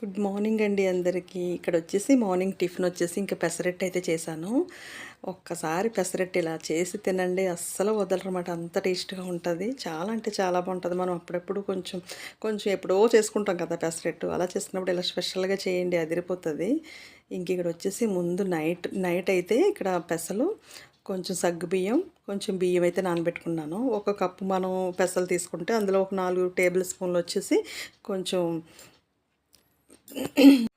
Good morning అండి అందరికీ. ఇక్కడ వచ్చేసి మార్నింగ్ టిఫిన్ వచ్చేసి ఇంకా పెసరట్టు అయితే చేశాను. ఒక్కసారి పెసరట్టు ఇలా చేసి తినండి. అస్సలు వదలరన్నమాట అంత టేస్ట్గా ఉంటుంది. చాలా అంటే చాలా బాగుంటుంది. మనం అప్పుడప్పుడు కొంచెం కొంచెం ఎప్పుడో చేసుకుంటాం కదా పెసరట్టు. అలా చేసినప్పుడు ఇలా స్పెషల్గా చేయండి అదిరిపోతుంది. ఇంక ఇక్కడ వచ్చేసి ముందు నైట్ నైట్ అయితే ఇక్కడ పెసలు కొంచెం సగ్గు బియ్యం కొంచెం బియ్యం అయితే నానబెట్టుకున్నాను. ఒక కప్పు మనం పెసలు తీసుకుంటే అందులో ఒక నాలుగు టేబుల్ స్పూన్లు వచ్చేసి కొంచెం 嗯嗯。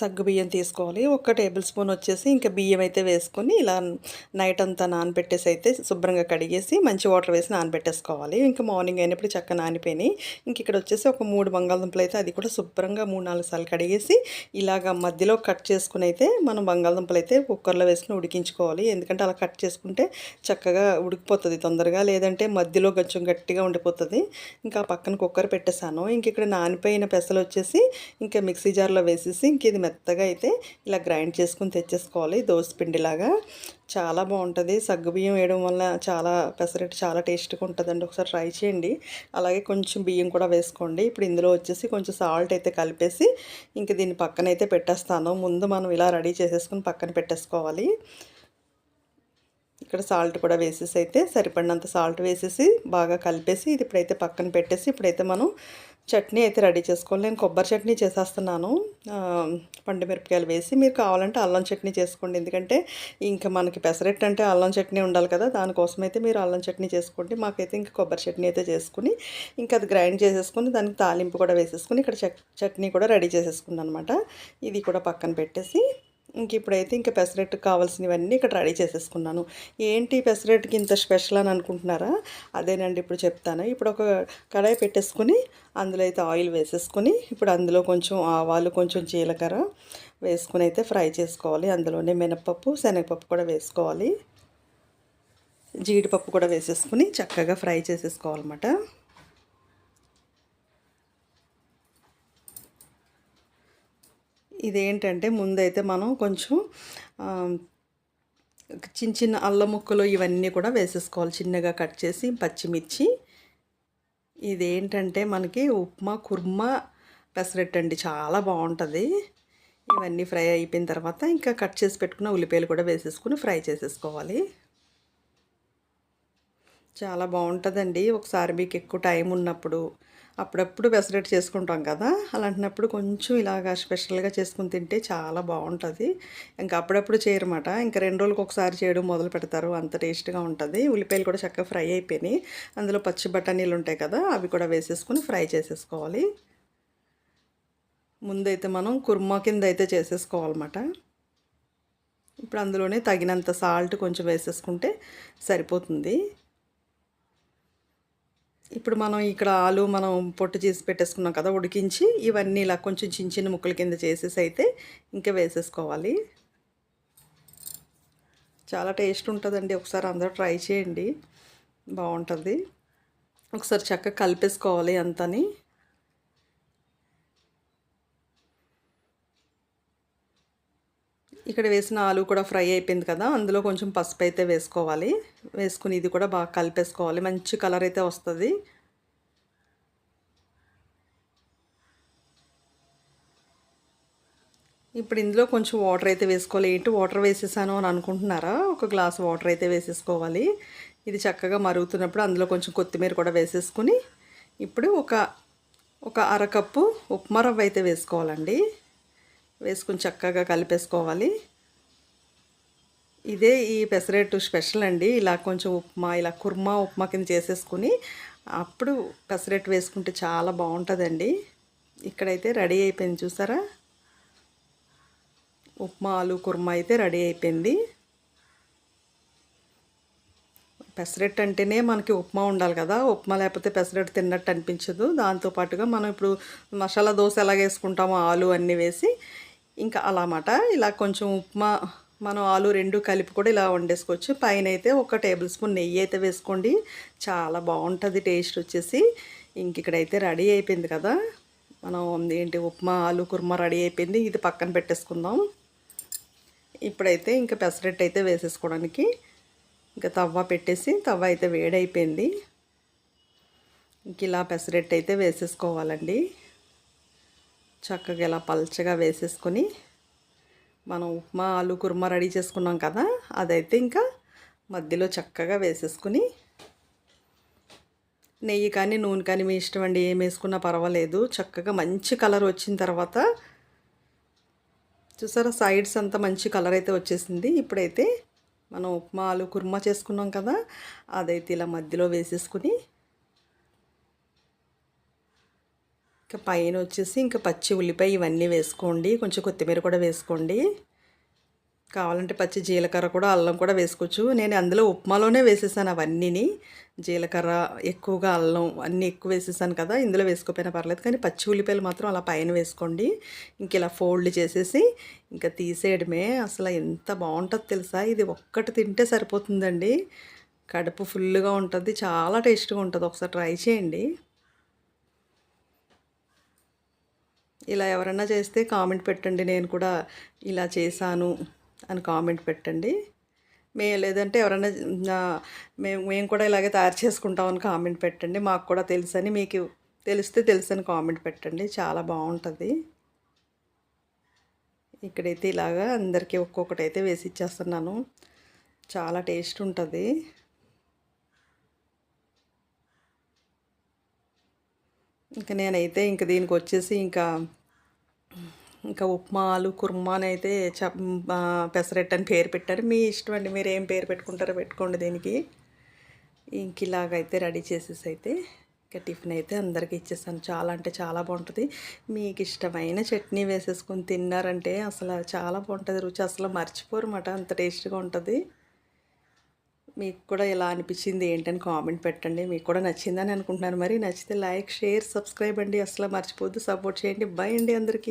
సగ్గు బియ్యం తీసుకోవాలి. ఒక టేబుల్ స్పూన్ వచ్చేసి ఇంకా బియ్యం అయితే వేసుకొని ఇలా నైట్ అంతా నానబెట్టేసి అయితే శుభ్రంగా కడిగేసి మంచి వాటర్ వేసి నానబెట్టేసుకోవాలి. ఇంకా మార్నింగ్ అయినప్పుడు చక్కగా నానిపోయినాయి. ఇంక ఇక్కడ వచ్చేసి ఒక మూడు బంగాళదుంపలు అయితే అది కూడా శుభ్రంగా మూడు నాలుగు సార్లు కడిగేసి ఇలాగ మధ్యలో కట్ చేసుకుని అయితే మనం బంగాళదుంపలు అయితే కుక్కర్లో వేసుకుని ఉడికించుకోవాలి. ఎందుకంటే అలా కట్ చేసుకుంటే చక్కగా ఉడికిపోతుంది తొందరగా. లేదంటే మధ్యలో కొంచెం గట్టిగా ఉండిపోతుంది. ఇంకా పక్కన కుక్కర్ పెట్టేశాను. ఇంక ఇక్కడ నానిపోయిన పెసలు వచ్చేసి ఇంకా మిక్సీ జార్లో వేసేసి ఇంక ఇది మెత్తగా అయితే ఇలా గ్రైండ్ చేసుకుని తెచ్చేసుకోవాలి. పిండిలాగా. చాలా బాగుంటుంది. సగ్గుబియ్యం వేయడం వల్ల చాలా పెసరట్టు చాలా టేస్ట్గా ఉంటుందండి. ఒకసారి ట్రై చేయండి. అలాగే కొంచెం బియ్యం కూడా వేసుకోండి. ఇప్పుడు ఇందులో వచ్చేసి కొంచెం సాల్ట్ అయితే కలిపేసి ఇంక దీన్ని పక్కన అయితే పెట్టేస్తాను. ముందు మనం ఇలా రెడీ చేసేసుకుని పక్కన పెట్టేసుకోవాలి. ఇక్కడ సాల్ట్ కూడా వేసేసి అయితే సరిపడినంత సాల్ట్ వేసేసి బాగా కలిపేసి ఇది ఇప్పుడైతే పక్కన పెట్టేసి ఇప్పుడైతే మనం చట్నీ అయితే రెడీ చేసుకోవాలి. నేను కొబ్బరి చట్నీ చేసేస్తున్నాను. పండు మిరపకాయలు వేసి మీరు కావాలంటే అల్లం చట్నీ చేసుకోండి. ఎందుకంటే ఇంకా మనకి పెసరెట్ అంటే అల్లం చట్నీ ఉండాలి కదా దానికోసం అయితే మీరు అల్లం చట్నీ చేసుకోండి. మాకైతే ఇంకా కొబ్బరి చట్నీ అయితే చేసుకుని ఇంకా అది గ్రైండ్ చేసేసుకుని దానికి తాలింపు కూడా వేసేసుకుని ఇక్కడ చట్నీ కూడా రెడీ చేసేసుకున్నాను అనమాట ఇది కూడా పక్కన పెట్టేసి ఇంక ఇప్పుడైతే ఇంకా పెసరెట్కి కావాల్సినవన్నీ ఇక్కడ రెడీ చేసేసుకున్నాను. ఏంటి పెసరెట్కి ఇంత స్పెషల్ అని అనుకుంటున్నారా? అదేనండి ఇప్పుడు చెప్తాను. ఇప్పుడు ఒక కడాయి పెట్టేసుకుని అందులో అయితే ఆయిల్ వేసేసుకొని ఇప్పుడు అందులో కొంచెం ఆవాలు కొంచెం జీలకర్ర వేసుకుని అయితే ఫ్రై చేసుకోవాలి. అందులోనే మినపప్పు శనగపప్పు కూడా వేసుకోవాలి. జీడిపప్పు కూడా వేసేసుకుని చక్కగా ఫ్రై చేసేసుకోవాలన్నమాట. ఇదేంటంటే ముందైతే మనం కొంచెం చిన్న చిన్న అల్లం ముక్కలు ఇవన్నీ కూడా వేసేసుకోవాలి. చిన్నగా కట్ చేసి పచ్చిమిర్చి. ఇదేంటంటే మనకి ఉప్మా కుర్మా పెసరెట్ అండి చాలా బాగుంటుంది. ఇవన్నీ ఫ్రై అయిపోయిన తర్వాత ఇంకా కట్ చేసి పెట్టుకున్న ఉల్లిపాయలు కూడా వేసేసుకుని ఫ్రై చేసేసుకోవాలి. చాలా బాగుంటుందండి. ఒకసారి మీకు ఎక్కువ టైం ఉన్నప్పుడు అప్పుడప్పుడు పెసరెట్ చేసుకుంటాం కదా అలాంటినప్పుడు కొంచెం ఇలాగా స్పెషల్గా చేసుకుని తింటే చాలా బాగుంటుంది. ఇంకా అప్పుడప్పుడు చేయరమాట. ఇంకా రెండు రోజులకు ఒకసారి చేయడం మొదలు పెడతారు. అంత టేస్ట్గా ఉంటుంది. ఉల్లిపాయలు కూడా చక్కగా ఫ్రై అయిపోయినాయి. అందులో పచ్చి బఠానీలు ఉంటాయి కదా అవి కూడా వేసేసుకుని ఫ్రై చేసేసుకోవాలి. ముందైతే మనం కుర్మా కింద అయితే చేసేసుకోవాలన్నమాట. ఇప్పుడు అందులోనే తగినంత సాల్ట్ కొంచెం వేసేసుకుంటే సరిపోతుంది. ఇప్పుడు మనం ఇక్కడ ఆలు మనం పొట్టు చేసి పెట్టేసుకున్నాం కదా ఉడికించి ఇవన్నీ ఇలా కొంచెం చిన్న చిన్న ముక్కల కింద చేసేసి అయితే ఇంకా వేసేసుకోవాలి. చాలా టేస్ట్ ఉంటుందండి. ఒకసారి అందరూ ట్రై చేయండి. బాగుంటుంది. ఒకసారి చక్కగా కలిపేసుకోవాలి అంతని. ఇక్కడ వేసిన ఆలు కూడా ఫ్రై అయిపోయింది కదా అందులో కొంచెం పసుపు అయితే వేసుకోవాలి. వేసుకుని ఇది కూడా బాగా కలిపేసుకోవాలి. మంచి కలర్ అయితే వస్తుంది. ఇప్పుడు ఇందులో కొంచెం వాటర్ అయితే వేసుకోవాలి. ఏంటి వాటర్ వేసేసాను అని అనుకుంటున్నారా? ఒక గ్లాస్ వాటర్ అయితే వేసేసుకోవాలి. ఇది చక్కగా మరుగుతున్నప్పుడు అందులో కొంచెం కొత్తిమీర కూడా వేసేసుకుని ఇప్పుడు ఒక ఒక అరకప్పు ఉప్మా రవ్వ అయితే వేసుకోవాలండి. వేసుకుని చక్కగా కలిపేసుకోవాలి. ఇదే ఈ పెసరెట్టు స్పెషల్ అండి. ఇలా కొంచెం ఉప్మా ఇలా కుర్మా ఉప్మా కింద చేసేసుకుని అప్పుడు పెసరెట్టు వేసుకుంటే చాలా బాగుంటుందండి. ఇక్కడైతే రెడీ అయిపోయింది చూసారా? ఉప్మా ఆలు కుర్మా అయితే రెడీ అయిపోయింది. పెసరెట్ అంటేనే మనకి ఉప్మా ఉండాలి కదా. ఉప్మా లేకపోతే పెసరెట్ తిన్నట్టు అనిపించదు. దాంతోపాటుగా మనం ఇప్పుడు మసాలా దోశ ఎలా వేసుకుంటామో ఆలు అన్నీ వేసి ఇంకా అలామాట ఇలా కొంచెం ఉప్మా మనం ఆలు రెండు కలిపి కూడా ఇలా వండేసుకోవచ్చు. పైన అయితే ఒక టేబుల్ స్పూన్ నెయ్యి అయితే వేసుకోండి. చాలా బాగుంటుంది టేస్ట్ వచ్చేసి. ఇంక ఇక్కడైతే రెడీ అయిపోయింది కదా. మనం ఏంటి ఉప్మా ఆలు కుర్మా రెడీ అయిపోయింది. ఇది పక్కన పెట్టేసుకుందాం. ఇప్పుడైతే ఇంకా పెసరెట్ అయితే వేసేసుకోవడానికి. ఇంకా తవ్వ పెట్టేసి తవ్వ అయితే వేడైపోయింది. ఇంక ఇలా పెసరెట్ అయితే వేసేసుకోవాలండి. చక్కగా ఇలా పల్చగా వేసేసుకొని మనం ఉప్మా ఆలు కుర్మా రెడీ చేసుకున్నాం కదా అదైతే ఇంకా మధ్యలో చక్కగా వేసేసుకుని నెయ్యి కానీ నూనె కానీ మీ ఇష్టం అండి ఏం వేసుకున్నా పర్వాలేదు. చక్కగా మంచి కలర్ వచ్చిన తర్వాత చూసారా సైడ్స్ అంతా మంచి కలర్ అయితే వచ్చేసింది. ఇప్పుడైతే మనం ఉప్మా ఆలు కుర్మా చేసుకున్నాం కదా అదైతే ఇలా మధ్యలో వేసేసుకుని ఇంకా పైన వచ్చేసి ఇంకా పచ్చి ఉల్లిపాయ ఇవన్నీ వేసుకోండి. కొంచెం కొత్తిమీర కూడా వేసుకోండి. కావాలంటే పచ్చి జీలకర్ర కూడా అల్లం కూడా వేసుకోవచ్చు. నేను అందులో ఉప్మాలోనే వేసేసాను అవన్నీని. జీలకర్ర ఎక్కువగా అల్లం అన్నీ ఎక్కువ వేసేసాను కదా ఇందులో వేసుకోపోయినా పర్లేదు. కానీ పచ్చి ఉల్లిపాయలు మాత్రం అలా పైన వేసుకోండి. ఇంక ఇలా ఫోల్డ్ చేసేసి ఇంకా తీసేయడమే. అసలు ఎంత బాగుంటుంది తెలుసా? ఇది ఒక్కటి తింటే సరిపోతుందండి. కడుపు ఫుల్గా ఉంటుంది. చాలా టేస్ట్గా ఉంటుంది. ఒకసారి ట్రై చేయండి. ఇలా ఎవరన్నా చేస్తే కామెంట్ పెట్టండి నేను కూడా ఇలా చేశాను అని కామెంట్ పెట్టండి. మే లేదంటే ఎవరైనా మేము మేము కూడా ఇలాగే తయారు చేసుకుంటామని కామెంట్ పెట్టండి. మాకు కూడా తెలుసని మీకు తెలిస్తే తెలుసని కామెంట్ పెట్టండి. చాలా బాగుంటుంది. ఇక్కడైతే ఇలాగా అందరికీ ఒక్కొక్కటి అయితే వేసి ఇచ్చేస్తున్నాను. చాలా టేస్ట్ ఉంటుంది. ఇంకా నేనైతే ఇంక దీనికి వచ్చేసి ఇంకా ఇంకా ఉప్మాలు కుర్మానైతే అయితే చ పెసరెట్ అని పేరు పెట్టారు. మీ ఇష్టం అండి మీరు ఏం పేరు పెట్టుకుంటారో పెట్టుకోండి దీనికి. ఇంక ఇలాగైతే రెడీ చేసేసి అయితే ఇంకా టిఫిన్ అయితే అందరికీ ఇచ్చేసాను. చాలా అంటే చాలా బాగుంటుంది. మీకు ఇష్టమైన చట్నీ వేసేసుకొని తిన్నారంటే అసలు చాలా బాగుంటుంది. రుచి అసలు మర్చిపోరు అన్నమాట అంత టేస్ట్గా ఉంటుంది. మీకు కూడా ఎలా అనిపించింది ఏంటని కామెంట్ పెట్టండి. మీకు కూడా నచ్చిందని అనుకుంటున్నాను. మరి నచ్చితే లైక్ షేర్ సబ్స్క్రైబ్ అండి. అసలు మర్చిపోద్దు సపోర్ట్ చేయండి. బై అండి అందరికీ.